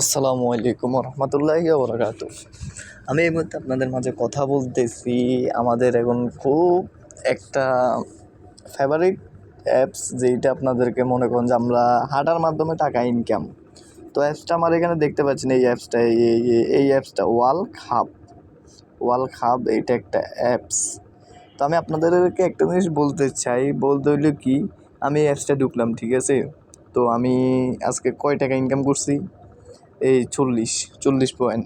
আসসালামু আলাইকুম রহমতুল্লাহি বরকাত আমি এই মুহূর্তে আপনাদের মাঝে কথা বলতেছি আমাদের এখন খুব একটা ফেভারিট অ্যাপস যেইটা আপনাদেরকে মনে করেন যে আমরা হাঁটার মাধ্যমে টাকা ইনকাম তো অ্যাপসটা আমার এখানে দেখতে পাচ্ছেন, এই অ্যাপসটা এই, এই- অ্যাপসটা ওয়াল খাব ওয়াল খাব এইটা একটা অ্যাপস তো আমি আপনাদেরকে একটা জিনিস বলতে চাই, বলতে হইল কি, আমি অ্যাপসটা ঢুকলাম, ঠিক আছে? তো আমি আজকে কয় টাকা ইনকাম করছি? এই চল্লিশ চল্লিশ পয়েন্ট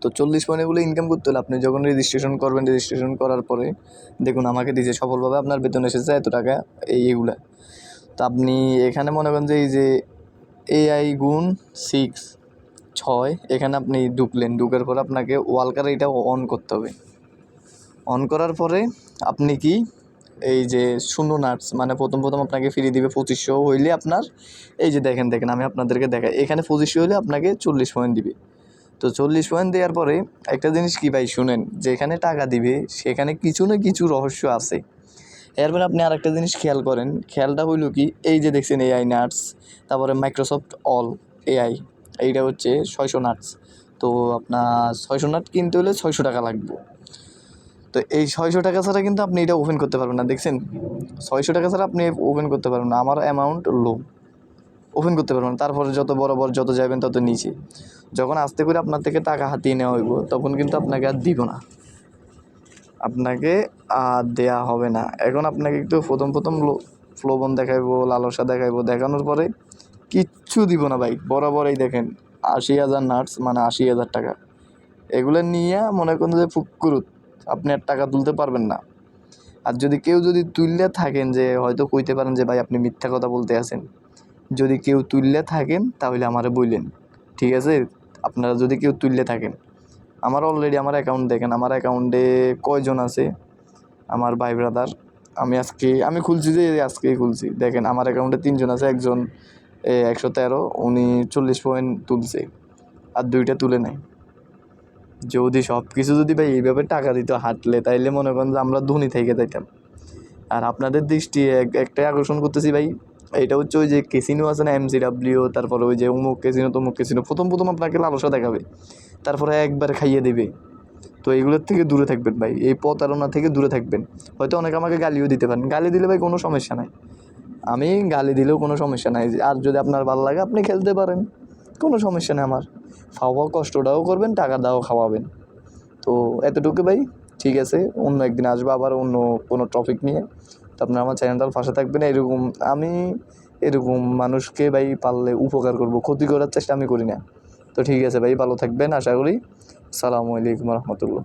তো চল্লিশ পয়েন্ট এগুলো ইনকাম করতে হলে আপনি যখন রেজিস্ট্রেশন করবেন রেজিস্ট্রেশন করার পরে দেখুন আমাকে দিয়েছে সফলভাবে আপনার বেতন এসেছে এত টাকা, এই এগুলা। তো আপনি এখানে মনে করেন যে এই যে এআই গুণ সিক্স ছয়, এখানে আপনি ঢুকলেন। ঢুকার পর আপনাকে ওয়ালকার এইটা অন করতে হবে। অন করার পরে আপনি কি এই যে শূন্য নাটস মানে প্রথম প্রথম আপনাকে ফ্রি দিবে পঁচিশশো হইলে আপনার, এই যে দেখেন দেখেন, আমি আপনাদেরকে দেখাই, এখানে পঁচিশশো হলে আপনাকে চল্লিশ পয়েন্ট দিবে। তো চল্লিশ পয়েন্ট দেওয়ার পরে একটা জিনিস কী ভাই, শুনেন, যেখানে টাকা দিবে, সেখানে কিছু না কিছু রহস্য আছে। এরপরে আপনি আর একটা জিনিস খেয়াল করেন, খেয়ালটা হইল কি, এই যে দেখছেন এআই নাটস তারপরে মাইক্রোসফট অল এআই এইটা হচ্ছে ছয়শো নাটস তো আপনার ছয়শো নাট কিনতে হলে ছয়শো টাকা লাগবে। তো এই ছয়শো টাকা ছাড়া কিন্তু আপনি এটা ওপেন করতে পারবেন না, দেখছেন? ছয়শো টাকা ছাড়া আপনি ওপেন করতে পারবেন না, আমার অ্যামাউন্ট লো ওপেন করতে পারবেন তারপরে যত বরাবর যত যাবেন তত নিচে। যখন আস্তে করে আপনার থেকে টাকা হাতিয়ে নেওয়া হইব, তখন কিন্তু আপনাকে আর দিব না। আপনাকে আর দেয়া হবে না। এখন আপনাকে একটু প্রথম প্রথম ফ্লোবন দেখাইবো, লালসা দেখাইবো, দেখানোর পরে কিচ্ছু দিব না ভাই, বরাবর এই দেখেন, আশি হাজার নাটস মানে আশি হাজার টাকা। এগুলো নিয়ে মনে করেন যে ফুকুরুত আপনি আর টাকা তুলতে পারবেন না। আর যদি কেউ যদি তুললে থাকেন যে, হয়তো কইতে পারেন যে, ভাই, আপনি মিথ্যা কথা বলতে আছেন। যদি কেউ তুললে থাকেন, তাহলে আমারে বললেন ঠিক আছে? আপনারা যদি কেউ তুললে থাকেন। আমার অলরেডি আমার অ্যাকাউন্ট দেখেন। আমার অ্যাকাউন্টে কয়জন আছে? আমার ভাই ব্রাদার আমি আজকে, আমি খুলছি যে, আজকেই খুলছি। দেখেন, আমার অ্যাকাউন্টে তিনজন আছে। একজন একশো তেরো, উনি চল্লিশ পয়েন্ট তুলছে। আর দুইটা তুলে নেয় যদি সব কিছু যদি ভাই এইভাবে টাকা দিত হাঁটলে, তাইলে মনে করেন যে আমরা ধনী থেকে যাইতাম। আর আপনাদের দৃষ্টি এক- একটাই আকর্ষণ করতেছি ভাই এটা হচ্ছে ওই যে কেসিনো আছে না এমসি ডাব্লিউ তারপরে ওই যে অমুক কেসিনো তমুক কেসিনো প্রথম প্রথম আপনাকে লালসা দেখাবে। তারপরে একবার খাইয়ে দেবে। তো এইগুলোর থেকে দূরে থাকবেন ভাই, এই প্রতারণা থেকে দূরে থাকবেন। হয়তো অনেকে আমাকে গালিও দিতে পারেন। গালি দিলে ভাই কোনো সমস্যা নাই। আমি গালি দিলেও কোনো সমস্যা নাই। আর যদি আপনার ভালো লাগে, আপনি খেলতে পারেন। কোনো সমস্যা নেই আমার। খাওয়া কষ্টটাও করবেন টাকা দাও খাওয়াবেন। তো এতটুকু ভাই, ঠিক আছে, অন্য একদিন আসব আবার অন্য কোনো টপিক নিয়ে। তো আপনারা আমার চ্যানেলটার পাশে থাকবেন, এরকম আমি এরকম মানুষকে ভাই পারলে উপকার করব, ক্ষতি করার চেষ্টা আমি করি না। তো ঠিক আছে ভাই, ভালো থাকবেন, আশা করি। সালামু আলাইকুম রহমতুল্লাহ।